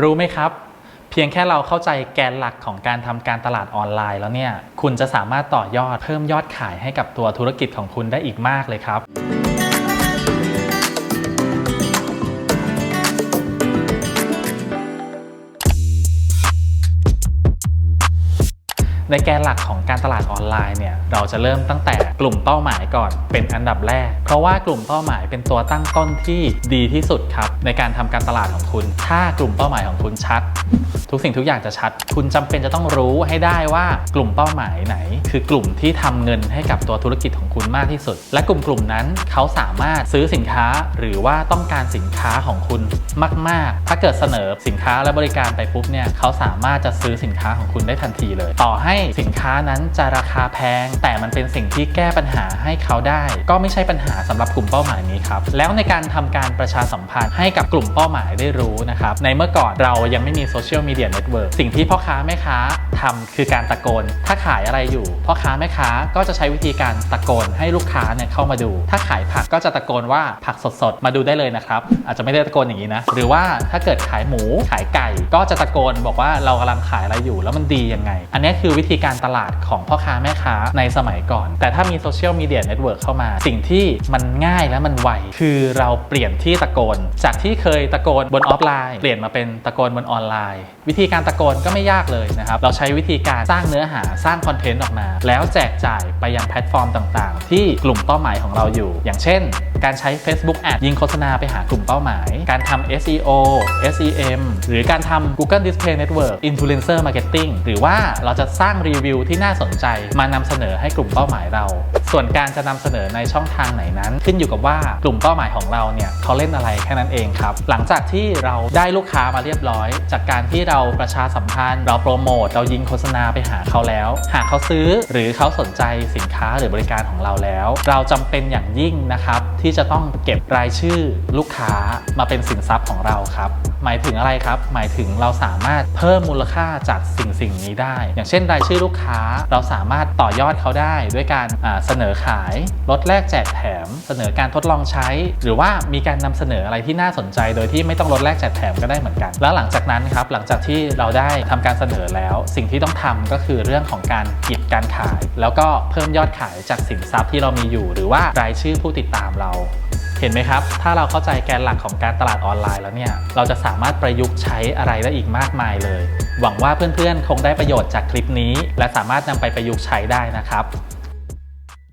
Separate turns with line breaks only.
รู้ไหมครับ เพียงแค่เราเข้าใจแกนหลักของการทำการตลาดออนไลน์แล้วเนี่ย คุณจะสามารถต่อยอดเพิ่มยอดขายให้กับตัวธุรกิจของคุณได้อีกมากเลยครับ ในแกนหลักของการตลาดออนไลน์เนี่ยเราจะเริ่มตั้งแต่กลุ่มเป้าหมายก่อนเป็นอันดับแรก เพราะว่ากลุ่มเป้าหมายเป็นตัวตั้งต้นที่ดีที่สุดครับในการทำการตลาดของคุณ ถ้ากลุ่มเป้าหมายของคุณชัด ทุกสิ่งทุกอย่างจะชัด คุณจำเป็นจะต้องรู้ให้ได้ว่ากลุ่มเป้าหมายไหน คือกลุ่มที่ทำเงินให้กับตัวธุรกิจของคุณมากที่สุด และกลุ่มกลุ่มนั้นเขาสามารถซื้อสินค้าหรือว่าต้องการสินค้าของคุณมาก ๆ ถ้าเกิดเสนอสินค้าและบริการไปปุ๊บเนี่ยเขาสามารถจะซื้อสินค้าของคุณได้ทันทีเลย ต่อให้สินค้านั้นจะราคาแพง แต่มันเป็นสิ่งที่แก้ปัญหาให้เขาได้ ก็ไม่ใช่ปัญหาสำหรับกลุ่มเป้าหมายนี้ครับแล้วในการทำการประชาสัมพันธ์ให้กับกลุ่มเป้าหมายได้รู้นะครับในเมื่อก่อนเรายังไม่มีโซเชียลมีเดียเน็ตเวิร์กสิ่งที่พ่อค้าแม่ค้า ทำคือการตะโกน ถ้าขายอะไรอยู่พ่อค้าแม่ค้าก็จะใช้วิธีการตะโกนให้ลูกค้าเนี่ยเข้ามาดู ถ้าขายผักก็จะตะโกนว่าผักสดๆ มาดูได้เลยนะครับ อาจจะไม่ได้ตะโกนอย่างนี้นะ หรือว่าถ้าเกิดขายหมูขายไก่ ก็จะตะโกนบอกว่าเรากำลังขายอะไรอยู่แล้วมันดียังไง อันนี้คือวิธีการตลาดของพ่อค้าแม่ค้าในสมัยก่อน แต่ถ้ามีโซเชียลมีเดียเน็ตเวิร์กเข้ามา สิ่งที่มันง่ายและมันไวคือเราเปลี่ยนที่ตะโกน จากที่เคยตะโกนบนออฟไลน์ เปลี่ยนมาเป็นตะโกนบนออนไลน์ วิธีการตะโกนก็ไม่ยากเลยนะครับเราใช้วิธีการสร้างเนื้อหาสร้างคอนเทนต์ออกมา แล้วแจกจ่ายไปยังแพลตฟอร์มต่างๆ ที่กลุ่มเป้าหมายของเราอยู่ อย่างเช่น การใช้ Facebook Ad ยิงโฆษณาไปหากลุ่มเป้าหมาย การทำ SEO SEM หรือการทำ Google Display Network Influencer Marketing หรือว่าเราจะสร้างรีวิวที่น่าสนใจมานำเสนอให้กลุ่มเป้าหมายเรา ส่วนการจะนำเสนอในช่องทางไหนนั้น ขึ้นอยู่กับว่ากลุ่มเป้าหมายของเราเนี่ยเขาเล่นอะไรแค่นั้นเองครับ หลังจากที่เราได้ลูกค้ามาเรียบร้อย จากการที่เราประชาสัมพันธ์ เราโปรโมทเรายิงโฆษณาไปหาเขาแล้ว หากเขาซื้อหรือเขาสนใจสินค้าหรือบริการของเราแล้ว เราจำเป็นอย่างยิ่งนะครับ ที่จะต้องเก็บรายชื่อลูกค้ามาเป็นสินทรัพย์ของเราครับหมายถึงอะไรครับ หมายถึงเราสามารถเพิ่มมูลค่าจากสิ่งสิ่งนี้ได้ อย่างเช่นรายชื่อลูกค้าเราสามารถต่อยอดเขาได้ด้วยการเสนนอขายลดแลกแจกแถม เสนอการทดลองใช้ หรือว่ามีการนำเสนออะไรที่น่าสนใจ โดยที่ไม่ต้องลดแลกแจกแถมก็ได้เหมือนกัน แล้วหลังจากนั้นครับหลังจากที่เราได้ทำการเสนอแล้ว สิ่งที่ต้องทำก็คือเรื่องของการกิจการขาย แล้วก็เพิ่มยอดขายจากสินทรัพย์ที่เรามีอยู่ หรือว่ารายชื่อผู้ติดตามเราเห็นไหมครับ ถ้าเราเข้าใจแกนหลักของการตลาดออนไลน์แล้วเนี่ย เราจะสามารถประยุกต์ใช้อะไรได้อีกมากมายเลย หวังว่าเพื่อนๆ คงได้ประโยชน์จากคลิปนี้ และสามารถนำไปประยุกต์ใช้ได้นะครับ